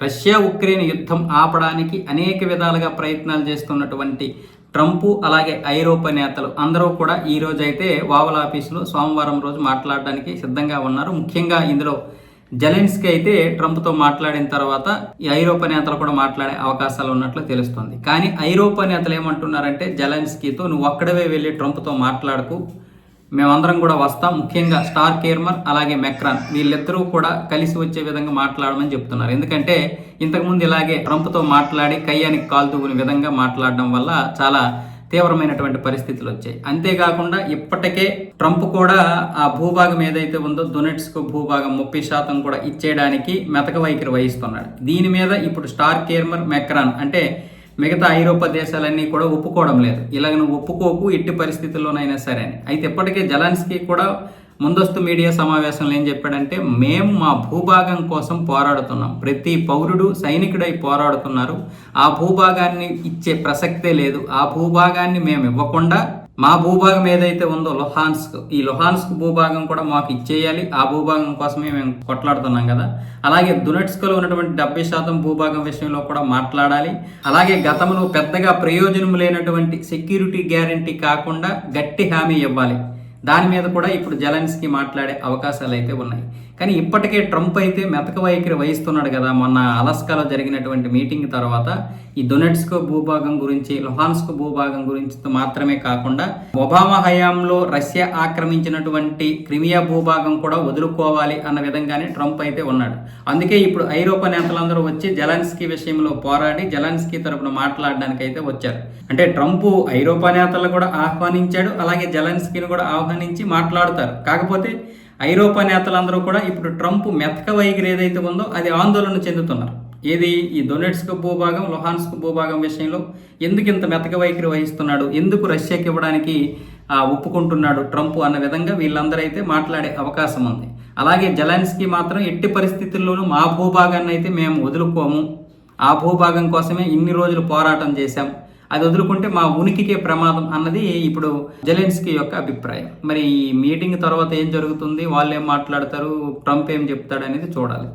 Russia Ukraine యుద్ధం ఆపడానికి అనేక విధాలుగా ప్రయత్నాలు చేస్తున్నటువంటి ట్రంప్ అలాగే ఐరోపా నేతలు అందరూ కూడా ఈ రోజు అయితే వావల ఆఫీసులో సోమవారం రోజు మాట్లాడడానికి సిద్ధంగా ఉన్నారు. ముఖ్యంగా ఇందులో జలెన్స్కి అయితే ట్రంప్తో మాట్లాడిన తర్వాత ఈ ఐరోపా నేతలు కూడా మాట్లాడే అవకాశాలు ఉన్నట్లు తెలుస్తుంది. కానీ ఐరోపా నేతలు ఏమంటున్నారంటే జలెన్స్కీతో నువ్వు ఒక్కడవే వెళ్ళి ట్రంప్తో మాట్లాడకు మేమందరం కూడా వస్తాం. ముఖ్యంగా స్టార్ కేర్మర్ అలాగే మెక్రాన్ వీళ్ళిద్దరూ కూడా కలిసి వచ్చే విధంగా మాట్లాడమని చెప్తున్నారు. ఎందుకంటే ఇంతకుముందు ఇలాగే ట్రంప్తో మాట్లాడి కయ్యానికి కాలు తూగుని విధంగా మాట్లాడడం వల్ల చాలా తీవ్రమైనటువంటి పరిస్థితులు వచ్చాయి. అంతేకాకుండా ఇప్పటికే ట్రంప్ కూడా ఆ భూభాగం ఏదైతే ఉందో డొనెట్స్కు భూభాగం ముప్పై శాతం కూడా ఇచ్చేయడానికి మెతక వైఖరి వహిస్తున్నాడు. దీని మీద ఇప్పుడు స్టార్ కేర్మర్ మెక్రాన్ అంటే మిగతా ఐరోపా దేశాలన్నీ కూడా ఒప్పుకోవడం లేదు. ఇలాగ నువ్వు ఒప్పుకోకు ఎట్టి పరిస్థితుల్లోనైనా సరే అని. అయితే ఇప్పటికే జలాన్స్కీ కూడా ముందస్తు మీడియా సమావేశంలో ఏం చెప్పాడంటే మేము మా భూభాగం కోసం పోరాడుతున్నాం. ప్రతి పౌరుడు సైనికుడై పోరాడుతున్నారు. ఆ భూభాగాన్ని ఇచ్చే ప్రసక్తే లేదు. ఆ భూభాగాన్ని మేము ఇవ్వకుండా మా భూభాగం ఏదైతే ఉందో లొహాన్స్క్ ఈ లొహాన్స్క్ భూభాగం కూడా మాకు ఇచ్చేయాలి. ఆ భూభాగం కోసమే మేము కొట్లాడుతున్నాం కదా. అలాగే దునెట్స్క్లో ఉన్నటువంటి డెబ్బై శాతం భూభాగం విషయంలో కూడా మాట్లాడాలి. అలాగే గతంలో పెద్దగా ప్రయోజనం లేనటువంటి సెక్యూరిటీ గ్యారంటీ కాకుండా గట్టి హామీ ఇవ్వాలి. దాని మీద కూడా ఇప్పుడు జలన్స్కి మాట్లాడే అవకాశాలు అయితే ఉన్నాయి. కానీ ఇప్పటికే ట్రంప్ అయితే మెతక వైఖరి వహిస్తున్నాడు కదా. మొన్న అలస్కాలో జరిగినటువంటి మీటింగ్ తర్వాత ఈ డొనెట్స్కో భూభాగం గురించి లొహాన్స్కో భూభాగం గురించి మాత్రమే కాకుండా ఒబామా హయాంలో రష్యా ఆక్రమించినటువంటి క్రిమియా భూభాగం కూడా వదులుకోవాలి అన్న విధంగానే ట్రంప్ అయితే ఉన్నాడు. అందుకే ఇప్పుడు ఐరోపా నేతలందరూ వచ్చి జలాన్స్కీ విషయంలో పోరాడి జలాన్స్కీ తరపున మాట్లాడడానికి అయితే వచ్చారు. అంటే ట్రంప్ ఐరోపా నేతలు కూడా ఆహ్వానించాడు అలాగే జలాన్స్కీని కూడా ఆహ్వానించి మాట్లాడుతారు. కాకపోతే ఐరోపా నేతలందరూ కూడా ఇప్పుడు ట్రంప్ మెతక వైఖరి ఏదైతే ఉందో అది ఆందోళన చెందుతున్నారు. ఏది ఈ డొనెట్స్క్ భూభాగం లొహాన్స్క్ భూభాగం విషయంలో ఎందుకు ఇంత మెతక వైఖరి వహిస్తున్నాడు? ఎందుకు రష్యాకి ఇవ్వడానికి ఒప్పుకుంటున్నాడు ట్రంప్ అన్న విధంగా వీళ్ళందరూ అయితే మాట్లాడే అవకాశం ఉంది. అలాగే జలాన్స్కి మాత్రం ఎట్టి పరిస్థితుల్లోనూ మా భూభాగాన్ని అయితే మేము వదులుకోము. ఆ భూభాగం కోసమే ఇన్ని రోజులు పోరాటం చేశాం. అది వదులుకుంటే మా ఉనికికే ప్రమాదం అన్నది ఇప్పుడు జెలెన్స్కీ యొక్క అభిప్రాయం. మరి ఈ మీటింగ్ తర్వాత ఏం జరుగుతుంది? వాళ్ళు ఏం మాట్లాడతారు? ట్రంప్ ఏం చెప్తాడు అనేది చూడాలి.